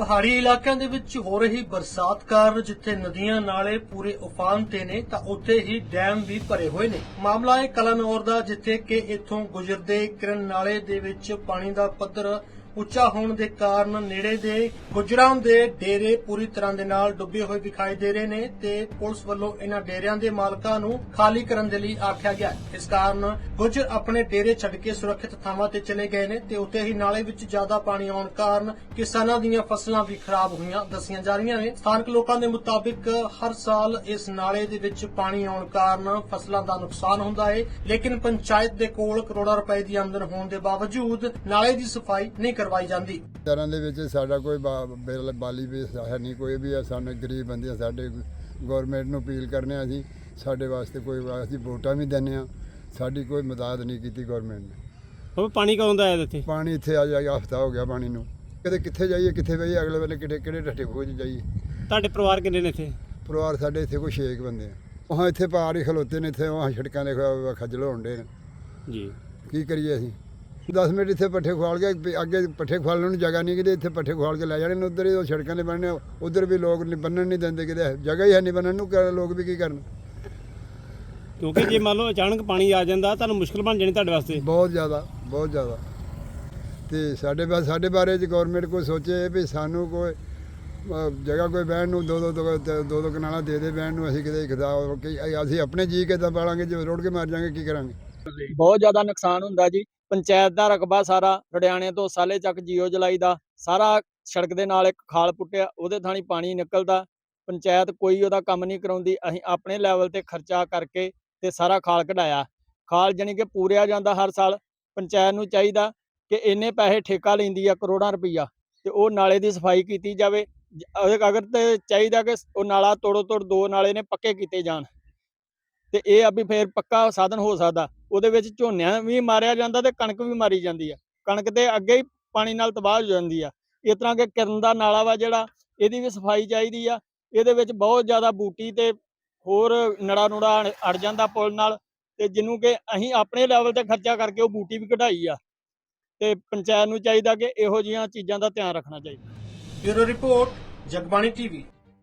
ਪਹਾੜੀ ਇਲਾਕਿਆਂ ਦੇ ਵਿੱਚ ਹੋ ਰਹੀ ਬਰਸਾਤ ਕਾਰਨ ਜਿੱਥੇ ਨਦੀਆਂ ਨਾਲੇ ਪੂਰੇ ਉਫਾਨ ਤੇ ਨੇ, ਤਾਂ ਉੱਥੇ ਹੀ ਡੈਮ ਵੀ ਭਰੇ ਹੋਏ ਨੇ। ਮਾਮਲਾ ਹੈ ਕਲਨੌਰ ਦਾ, ਜਿੱਥੇ ਕਿ ਇੱਥੋਂ ਗੁਜਰਦੇ ਕਿਰਨ ਨਾਲੇ ਦੇ ਵਿੱਚ ਪਾਣੀ ਦਾ ਪੱਧਰ ਉੱਚਾ ਹੋਣ ਦੇ ਕਾਰਨ ਨੇੜੇ ਦੇ ਗੁਜਰਾਂ ਦੇ ਡੇਰੇ ਪੂਰੀ ਤਰ੍ਹਾਂ ਦੇ ਨਾਲ ਡੁੱਬੇ ਹੋਏ ਵਿਖਾਈ ਦੇ ਰਹੇ ਨੇ ਤੇ ਪੁਲਿਸ ਵੱਲੋਂ ਇਹਨਾਂ ਡੇਰਿਆਂ ਦੇ ਮਾਲਕਾਂ ਨੂੰ ਖਾਲੀ ਕਰਨ ਦੇ ਲਈ ਆਖਿਆ ਗਿਆ। ਇਸ ਕਾਰਨ ਗੁਜਰ ਆਪਣੇ ਡੇਰੇ ਛੱਡ ਕੇ ਸੁਰੱਖਿਅਤ ਥਾਵਾਂ ਤੇ ਚਲੇ ਗਏ ਨੇ ਤੇ ਉੱਥੇ ਹੀ ਨਾਲੇ ਵਿੱਚ ਜ਼ਿਆਦਾ ਪਾਣੀ ਆਉਣ ਕਾਰਨ ਕਿਸਾਨਾਂ ਦੀਆਂ ਫਸਲਾਂ ਵੀ ਖਰਾਬ ਹੋਈਆਂ ਦੱਸੀਆਂ ਜਾ ਰਹੀਆਂ ਨੇ। ਸਥਾਨਕ ਲੋਕਾਂ ਦੇ ਮੁਤਾਬਿਕ ਹਰ ਸਾਲ ਇਸ ਨਾਲੇ ਦੇ ਵਿੱਚ ਪਾਣੀ ਆਉਣ ਕਾਰਨ ਫਸਲਾਂ ਦਾ ਨੁਕਸਾਨ ਹੁੰਦਾ ਹੈ ਲੇਕਿਨ ਪੰਚਾਇਤ ਦੇ ਕੋਲ ਕਰੋੜਾਂ ਰੁਪਏ ਦੀ ਆਮਦਨ ਹੋਣ ਦੇ ਬਾਵਜੂਦ ਨਾਲੇ ਦੀ ਸਫ਼ਾਈ ਨਹੀਂ ਕਰਵਾਈ ਜਾਂਦੀ। ਤਰ੍ਹਾਂ ਦੇ ਵਿੱਚ ਸਾਡਾ ਕੋਈ ਬਿਲ ਵੀ ਹੈ ਨਹੀਂ ਕੋਈ ਵੀ ਆ, ਸਾਨੂੰ ਗਰੀਬ ਬੰਦੇ ਸਾਡੇ ਗਵਰਨਮੈਂਟ ਨੂੰ ਅਪੀਲ ਕਰਨੇ ਆ ਅਸੀਂ। ਸਾਡੇ ਵਾਸਤੇ ਕੋਈ ਅਸੀਂ ਵੋਟਾਂ ਵੀ ਦਿੰਦੇ ਆ। ਸਾਡੀ ਕੋਈ ਮਦਦ ਨਹੀਂ ਕੀਤੀ ਗਵਰਨਮੈਂਟ ਨੇ। ਉਹ ਪਾਣੀ ਕਦੋਂ ਦਾ ਆਇਆ ਇੱਥੇ? ਪਾਣੀ ਇੱਥੇ ਆ ਜਾਏਗਾ ਹਫਤਾ ਹੋ ਗਿਆ ਪਾਣੀ ਨੂੰ। ਕਦੇ ਕਿੱਥੇ ਜਾਈਏ ਕਿੱਥੇ ਬਈਏ ਅਗਲੇ ਵੇਲੇ ਕਿਹੜੇ ਕਿਹੜੇ ਢੱਠੇ ਖੋਜ ਜਾਈਏ। ਤੁਹਾਡੇ ਪਰਿਵਾਰ ਕਿੰਨੇ ਨੇ ਇੱਥੇ? ਪਰਿਵਾਰ ਸਾਡੇ ਇੱਥੇ ਕੋਈ ਛੇ ਕੁ ਬੰਦੇ ਆ। ਉਹ ਇੱਥੇ ਪਾਰ ਹੀ ਖਲੋਤੇ ਨੇ ਇੱਥੇ ਉਹ ਸੜਕਾਂ ਦੇ ਖੱਜਲ ਹੋਣ ਦੇ ਨੇ। ਜੀ। ਕੀ ਕਰੀਏ ਅਸੀਂ? 10 ਮਿੰਟ ਇੱਥੇ ਪੱਠੇ ਖਵਾਲ ਕੇ ਅੱਗੇ ਪੱਠੇ ਖਵਾਲਣ ਨੂੰ ਜਗ੍ਹਾ ਨਹੀਂ ਕਿਤੇ ਇੱਥੇ ਪੱਠੇ ਖਵਾਲ ਕੇ ਲੈ ਜਾਣੇ ਨੇ ਉਧਰ ਹੀ ਉਹ ਸੜਕਾਂ ਦੇ ਬਣਨੇ ਉਧਰ ਵੀ ਲੋਕ ਨਹੀਂ ਬੰਨਣ ਨਹੀਂ ਦਿੰਦੇ ਕਿਤੇ ਜਗ੍ਹਾ ਹੀ ਹੈ ਨਹੀਂ ਬੰਨਣ ਨੂੰ ਕਿ ਲੋਕ ਵੀ ਕੀ ਕਰਨ? ਕਿਉਂਕਿ ਜੇ ਮੰਨ ਲਓ ਅਚਾਨਕ ਪਾਣੀ ਆ ਜਾਂਦਾ ਤੁਹਾਨੂੰ ਮੁਸ਼ਕਲ ਬਣ ਜਾਣੀ ਤੁਹਾਡੇ ਵਾਸਤੇ। ਬਹੁਤ ਜ਼ਿਆਦਾ ਬਹੁਤ ਜ਼ਿਆਦਾ। ਤੇ ਸਾਡੇ ਬਾ ਸਾਡੇ ਬਾਰੇ ਚ ਗਵਰਨਮੈਂਟ ਕੋਈ ਸੋਚੇ ਵੀ ਸਾਨੂੰ ਕੋਈ ਜਗ੍ਹਾ ਕੋਈ ਬਹਿਣ ਨੂੰ ਦੋ ਦੋ ਦੋ ਦੋ ਕਨਾਲਾਂ ਦੇ ਦੇ ਬਹਿਣ ਨੂੰ ਅਸੀਂ ਕਿਤੇ ਖਦਾ ਕਿ ਅਸੀਂ ਆਪਣੇ ਜੀ ਕਿੱਦਾਂ ਪਾਲਾਂਗੇ ਜੇ ਰੋੜ ਕੇ ਮਾਰ ਜਾਾਂਗੇ ਕੀ ਕਰਾਂਗੇ? ਬਹੁਤ ਜ਼ਿਆਦਾ ਨੁਕਸਾਨ ਹੁੰਦਾ ਜੀ। ਪੰਚਾਇਤ ਦਾ ਰਕਬਾ ਸਾਰਾ ਰੜਿਆਣੇ ਤੋਂ ਸਾਲੇ ਚੱਕ ਜੀਓ ਜਲਾਈ ਦਾ ਸਾਰਾ ਸੜਕ ਦੇ ਨਾਲ ਇੱਕ ਖਾਲ ਪੁੱਟਿਆ, ਉਹਦੇ ਥਾਣੀ ਪਾਣੀ ਨਿਕਲਦਾ। ਪੰਚਾਇਤ ਕੋਈ ਉਹਦਾ ਕੰਮ ਨਹੀਂ ਕਰਾਉਂਦੀ। ਅਸੀਂ ਆਪਣੇ ਲੈਵਲ ਤੇ ਖਰਚਾ ਕਰਕੇ ਤੇ ਸਾਰਾ ਖਾਲ ਕਢਾਇਆ। ਖਾਲ ਜਾਣੀ ਕਿ ਪੂਰਿਆ ਜਾਂਦਾ ਹਰ ਸਾਲ। ਪੰਚਾਇਤ ਨੂੰ ਚਾਹੀਦਾ ਕਿ ਇੰਨੇ ਪੈਸੇ ਠੇਕਾ ਲੈਂਦੀ ਆ ਕਰੋੜਾਂ ਰੁਪਈਆ ਤੇ ਉਹ ਨਾਲੇ ਦੀ ਸਫ਼ਾਈ ਕੀਤੀ ਜਾਵੇ। ਅਗਰ ਅਗਰ ਤੇ ਚਾਹੀਦਾ ਕਿ ਉਹ ਨਾਲਾ ਤੋੜੋ ਤੋੜ ਦੋ ਨਾਲੇ ਨੇ ਪੱਕੇ ਕੀਤੇ ਜਾਣ। ਤੇ ਇਹ ਆ ਵੀ ਫੇਰ ਪੱਕਾ ਸਾਧਨ ਹੋ ਸਕਦਾ। ਉਹਦੇ ਵਿੱਚ ਝੋਨਿਆਂ ਵੀ ਮਾਰਿਆ ਜਾਂਦਾ ਤੇ ਕਣਕ ਵੀ ਮਾਰੀ ਜਾਂਦੀ ਆ। ਕਣਕ ਤੇ ਅੱਗੇ ਹੀ ਪਾਣੀ ਨਾਲ ਤਬਾਹ ਹੋ ਜਾਂਦੀ ਆ। ਇਸ ਤਰ੍ਹਾਂ ਕਿ ਕਿਰਨ ਦਾ ਨਾਲਾ ਵਾ ਜਿਹੜਾ, ਇਹਦੀ ਵੀ ਸਫ਼ਾਈ ਚਾਹੀਦੀ ਆ। ਇਹਦੇ ਵਿੱਚ ਬਹੁਤ ਜ਼ਿਆਦਾ ਬੂਟੀ ਤੇ ਹੋਰ ਨੜਾ ਨੂੜਾ ਅੜ- ਜਾਂਦਾ ਪੁਲ ਨਾਲ ਤੇ ਜਿਹਨੂੰ ਕਿ ਅਸੀਂ ਆਪਣੇ ਲੈਵਲ ਤੇ ਖਰਚਾ ਕਰਕੇ ਉਹ ਬੂਟੀ ਵੀ ਕਢਾਈ ਆ। ਤੇ ਪੰਚਾਇਤ ਨੂੰ ਚਾਹੀਦਾ ਕਿ ਇਹੋ ਜਿਹੀਆਂ ਚੀਜ਼ਾਂ ਦਾ ਧਿਆਨ ਰੱਖਣਾ ਚਾਹੀਦਾ। Bureau report, Jagbani TV.